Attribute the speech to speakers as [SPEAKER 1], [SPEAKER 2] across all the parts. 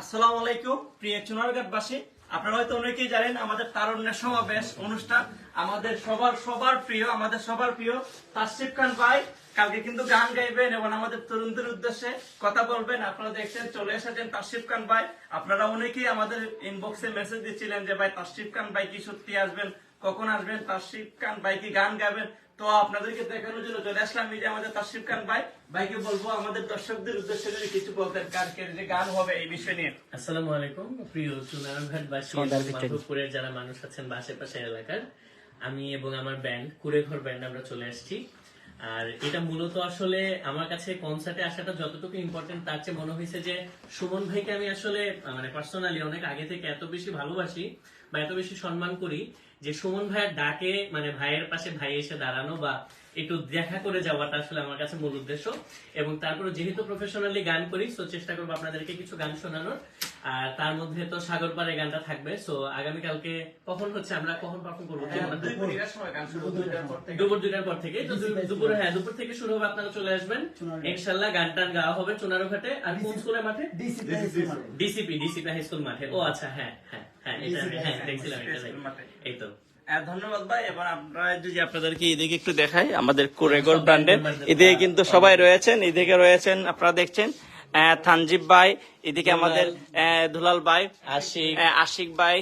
[SPEAKER 1] আসসালামু আলাইকুম, প্রিয় চুনারঘাটবাসী আপনারা হয়তো অনেকেই জানেন, আমাদের তারুণ্যের সমাবেশ, অনুষ্ঠান আমাদের সবার সবার প্রিয়, আমাদের সবার প্রিয় তাসিফ খান ভাই। কালকে কিন্তু গান গাইবেন এবং আমাদের তরুণদের উদ্দেশ্যে কথা বলবেন। আপনারা দেখছেন, চলে এসেছেন তাসিফ খান ভাই। আপনারা অনেকেই আমাদের ইনবক্সে মেসেজ দিচ্ছিলেন যে, ভাই, তাসিফ খান ভাই কি সত্যি আসবেন? কখন আসবেন? তাসিফ খান ভাই কি গান গাবেন তো আপনাদেরকে দেখানোর জন্য চলে আসলাম। এই যে আমাদের তাসিফ খান ভাই ভাইকে বলব আমাদের দর্শকদের উদ্দেশ্যে যদি কিছু বলতেন কালকের যে গান হবে এই বিষয় নিয়ে।
[SPEAKER 2] আসসালামু আলাইকুম প্রিয় চুনারঘাটবাসী এবং মাধবপুরের যারা মানুষ আছেন বা আশেপাশে এলাকার আমি এবং আমার ব্যান্ড কুড়েঘর ব্যান্ড আমরা চলে আসছি। আর এটা মূলত আসলে আমার কাছে কনসার্টে আসাটা যতটুকু ইম্পর্টেন্ট তার চেয়ে মনে হয়েছে যে সুমন ভাইকে আমি আসলে মানে পার্সোনালি অনেক আগে থেকে এত বেশি ভালোবাসি বা এত বেশি সম্মান করি যে সুমন ভাইয়ের ডাকে মানে ভাইয়ের পাশে ভাই এসে দাঁড়ানো বা একটু দেখা করে যাওয়াটা আসলে আমার কাছে মূল উদ্দেশ্য। এবং তারপরে যেহেতু প্রফেশনালি গান করি তো চেষ্টা করব আপনাদেরকে কিছু গান শোনানোর। আর তার মধ্যে তো সাগর পাড়ে গানটা থাকবে সো আগামীকালকে কখন হচ্ছে আমরা কখন পারফর্ম করব? মনে হয়?
[SPEAKER 1] শুরু দুইটার পর থেকে।
[SPEAKER 2] দুপুর দুটার পর থেকে। তো দুপুর হ্যাঁ দুপুর থেকে শুরু হবে আপনারা চলে আসবেন। ইনশাল্লাহ গান টান গাওয়া হবে চুনারো ঘাটে। আর কোন স্কুলের মাঠে। ডিসিপি ডিসিপি হাই স্কুল মাঠে। ও আচ্ছা হ্যাঁ হ্যাঁ। হ্যাঁ হ্যাঁ দেখছিলাম এটা
[SPEAKER 1] মাঠে।
[SPEAKER 2] এই তো।
[SPEAKER 1] ধন্যবাদ ভাই এবার আপনারা যদি আপনাদেরকে এদিকে একটু দেখাই আমাদের কোরেগর ব্র্যান্ডের। এদিকে কিন্তু সবাই রয়েছেন এদিকে রয়েছেন আপনারা দেখছেন থানজিব ভাই এদিকে আমাদের দুলাল ভাই
[SPEAKER 2] আশিক।
[SPEAKER 1] আশিক ভাই।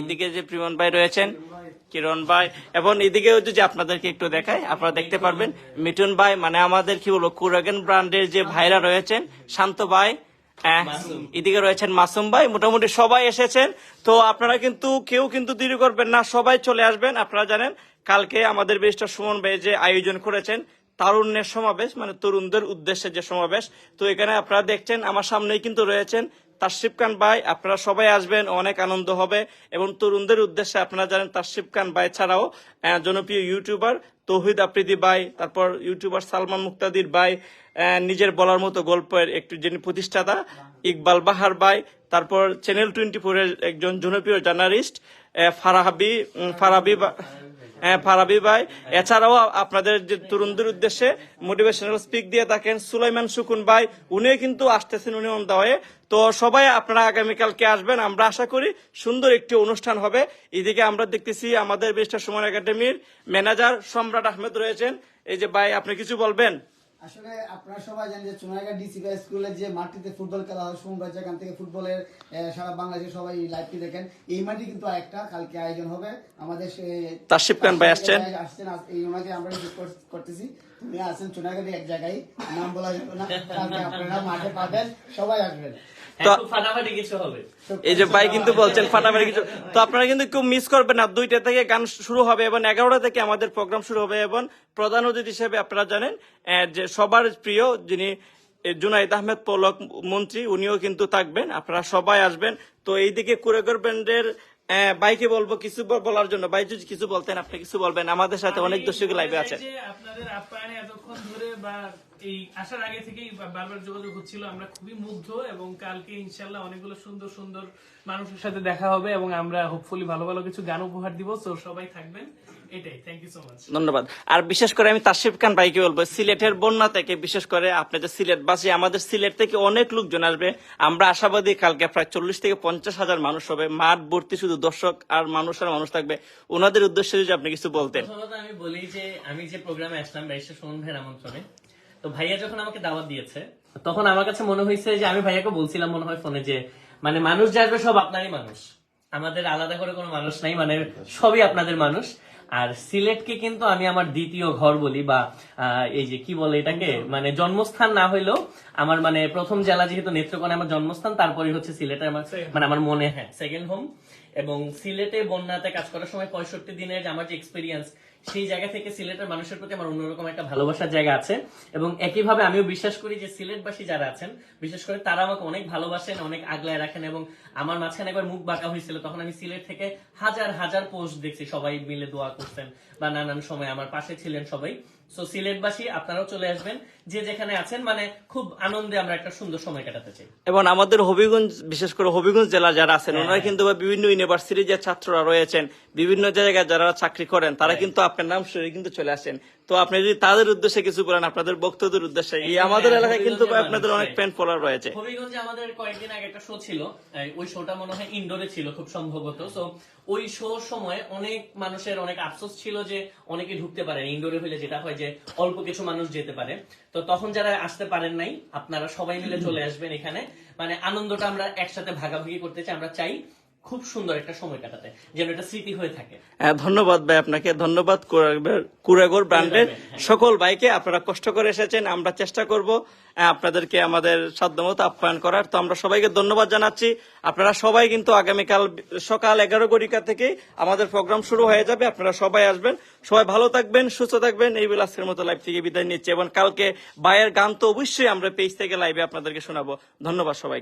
[SPEAKER 1] এদিকে যে প্রিয়ন ভাই রয়েছেন কিরণ ভাই এবং এদিকেও যদি আপনাদেরকে একটু দেখাই আপনারা দেখতে পারবেন মিঠুন ভাই মানে আমাদের কি বলব কুরাগেন ব্র্যান্ডের যে ভাইরা রয়েছেন শান্ত ভাই এদিকে রয়েছেন মাসুম ভাই, মোটামুটি সবাই এসেছেন। তো আপনারা কিন্তু, কেউ কিন্তু দেরি করবেন না, সবাই চলে আসবেন। আপনারা জানেন, কালকে আমাদের বেশটা সুমন ভাই যে আয়োজন করেছেন, তারুণ্যের সমাবেশ মানে তরুণদের উদ্দেশ্যে যে সমাবেশ, তো এখানে আপনারা দেখছেন, আমার সামনেই কিন্তু রয়েছেন তাসিফ খান ভাই, আপনারা সবাই আসবেন, অনেক আনন্দ হবে। এবং তরুণদের উদ্দেশ্যে আপনারা জানেন তাসিফ খান ভাই ছাড়াও জনপ্রিয় ইউটিউবার তৌহিদ আফ্রিদি ভাই, তারপর ইউটিউবার সালমান মুক্তাদির ভাই নিজের বলার মতো গল্পের একটু যিনি প্রতিষ্ঠাতা, ইকবাল বাহার ভাই, তারপর চ্যানেল টোয়েন্টি ফোরের একজন জনপ্রিয় জার্নালিস্ট ফারাহাবি ফারাবি ফারাবি ভাই। এছাড়াও আপনাদের যে তরুণদের উদ্দেশ্যে মোটিভেশনাল স্পিক দিয়ে থাকেন সুলাইমান সুকুন ভাই। উনিও কিন্তু আসতেছেন, উনি অন হয়ে। তো সবাই আপনারা আগামীকালকে আসবেন। আমরা আশা করি সুন্দর একটি অনুষ্ঠান হবে। এদিকে আমরা দেখতেছি আমাদের বেস্টার সুমন একাডেমির ম্যানেজার সম্রাট আহমেদ রয়েছেন। এই যে ভাই, আপনি কিছু বলবেন?
[SPEAKER 3] আসলে আপনারা সবাই জানেন যে চুনারঘাট ডিসিপি স্কুলে যে মাটিতে ফুটবল খেলা হয় সোমবার যেখান থেকে ফুটবলের সারা বাংলাদেশে সবাই লাইভটি দেখেন। এই মাটি কিন্তু একটা কালকে আয়োজন হবে। আমাদের সে
[SPEAKER 1] তাসিফ খান ভাই আসছেন।
[SPEAKER 3] আসছেন এই ওনাকে আমরা করতেছি। তুমি আছেন চুনারঘাটে এক জায়গায় নাম বলা যাবে না কালকে আপনারা মাঠে পাবেন সবাই আসবেন।
[SPEAKER 2] ফাটাফাটি কিছু হবে।
[SPEAKER 1] এই যে ভাই কিন্তু বলছেন ফাটাফাটি কিছু। তো আপনারা কিন্তু কেউ মিস করবেন না। দুইটা থেকে গান শুরু হবে এবং এগারোটা থেকে আমাদের প্রোগ্রাম শুরু হবে এবং প্রধান অতিথি হিসেবে আপনারা জানেন যে সবার প্রিয় যিনি জুনাইদ আহমেদ পলক মন্ত্রী উনিও কিন্তু থাকবেন। আপনারা সবাই আসবেন। তো এইদিকে কুরেগর ব্যান্ডের আহ, ভাইকে বলব কিছু বলার জন্য। ভাই যদি কিছু বলতেন আপনি কিছু বলবেন। আমাদের সাথে অনেক দর্শক লাইভে
[SPEAKER 4] যে আপনাদের আপ্যায়নে এতক্ষণ ধরে বা এই আসার আগে থেকেই বারবার যোগাযোগ হচ্ছিল। আমরা খুবই মুগ্ধ এবং কালকে ইনশাল্লাহ অনেকগুলো সুন্দর সুন্দর মানুষের সাথে দেখা হবে এবং আমরা হোপফুলি ভালো ভালো কিছু গান উপহার দিব। তো সবাই থাকবেন। এটাই। থ্যাংক ইউ সো মাচ
[SPEAKER 1] ধন্যবাদ। আর বিশেষ করে আমি তাসিফ খান ভাইকে বলব সিলেটের বন্যা থেকে বিশেষ করে আপনি যে সিলেট বাসী আমাদের সিলেট থেকে অনেক লোকজন আসবে। আমরা আশাবাদী কালকে প্রায় চল্লিশ থেকে পঞ্চাশ হাজার মানুষ হবে। মাঠ ভর্তি শুধু দর্শক আর মানুষ আর মানুষ থাকবে। ওনাদের উদ্দেশ্যে যদি আপনি কিছু বলতেন।
[SPEAKER 2] আমি বলি যে আমি যে প্রোগ্রামে আসলাম বাইশে সুমন ভাইয়ের আমন্ত্রণে তো ভাইয়া যখন আমাকে দাওয়াত দিয়েছে তখন আমার কাছে মনে হয়েছে যে আমি ভাইয়াকে বলছিলাম মনে হয় ফোনে যে মানে মানুষ যে আসবে সব আপনারই মানুষ। আমাদের আলাদা করে কোনো মানুষ নাই মানে সবই আপনাদের মানুষ। আর সিলেটকে কিন্তু আমি আমার দ্বিতীয় ঘর বলি বা আহ, এই যে কি বলে এটাকে মানে জন্মস্থান না হইলেও আমার মানে প্রথম জেলা যেহেতু নেত্রকোনা আমার জন্মস্থান তারপরে হচ্ছে সিলেটে আমার মানে আমার মনে হ্যাঁ সেকেন্ড হোম এবং সিলেটে বন্যাতে কাজ করার সময় পঁয়ষট্টি দিনের আমার যে এক্সপিরিয়েন্স সেই জায়গা থেকে সিলেটের মানুষের প্রতি আমার অন্যরকম একটা ভালোবাসার জায়গা আছে। এবং একইভাবে আমিও বিশ্বাস করি যে সিলেটবাসী যারা আছেন, বিশেষ করে তারা আমাকে অনেক ভালোবাসেন, অনেক আগলায় রাখেন এবং আমার মাঝখানে একবার মুখ বাঁকা হয়েছিল, তখন আমি সিলেট থেকে হাজার হাজার পোস্ট দেখছি, সবাই মিলে দোয়া করছেন বা নানান সময় আমার পাশে ছিলেন সবাই। সো সিলেটবাসী আপনারাও চলে আসবেন। যে যেখানে আছেন মানে খুব আনন্দে আমরা একটা সুন্দর সময় কাটাতে চাই।
[SPEAKER 1] এবং আমাদের হবিগঞ্জ বিশেষ করে হবিগঞ্জ জেলা যারা আছেন
[SPEAKER 2] হ্যাঁ,
[SPEAKER 1] ওনারা কিন্তু বিভিন্ন ইউনিভার্সিটির যে ছাত্ররা রয়েছেন বিভিন্ন জায়গায় যারা চাকরি করেন তারা কিন্তু আপনার নাম শুনে কিন্তু চলে আসেন। তো আপনি যদি তাদের উদ্দেশ্যে কিছু বলেন আপনাদের বক্তব্যের উদ্দেশ্যে এই আমাদের
[SPEAKER 2] হ্যাঁ,
[SPEAKER 1] এলাকায় কিন্তু আপনাদের অনেক. ফ্যান ফলোয়ার রয়েছে।
[SPEAKER 2] হবিগঞ্জে আমাদের কয়েকদিন আগে একটা শো ছিল ওই শোটা মনে হয় ইনডোরে ছিল খুব সম্ভবত। সো ওই শোর সময় অনেক মানুষের অনেক আফসোস ছিল যে অনেকে ঢুকতে পারেন ইনডোরে হলে যেটা হয় যে অল্প কিছু মানুষ যেতে পারে। তো তখন যারা আসতে পারেন নাই, আপনারা সবাই মিলে চলে আসবেন এখানে। মানে আনন্দটা আমরা একসাথে ভাগাভাগি করতে চাই, আমরা চাই খুব সুন্দর একটা সময় কাটাতে যেন এটা স্মৃতি হয়ে থাকে।
[SPEAKER 1] হ্যাঁ, ধন্যবাদ ভাই আপনাকে ধন্যবাদ কুরাগর- ব্র্যান্ডের সকল ভাইকে আপনারা কষ্ট করে এসেছেন আমরা চেষ্টা করব আপনাদেরকে আমাদের সাধ্যমতো আপ্যায়ন করার। তো আমরা সবাইকে ধন্যবাদ জানাচ্ছি। আপনারা সবাই কিন্তু আগামীকাল সকাল এগারো ঘটিকা থেকে আমাদের প্রোগ্রাম শুরু হয়ে যাবে আপনারা সবাই আসবেন। সবাই ভালো থাকবেন সুস্থ থাকবেন। এই বলে আজকের মতো লাইভ থেকে বিদায় নিচ্ছি এবং কালকে ভাইয়ের গান তো অবশ্যই আমরা পেজ থেকে লাইভে আপনাদেরকে শোনাবো। ধন্যবাদ সবাই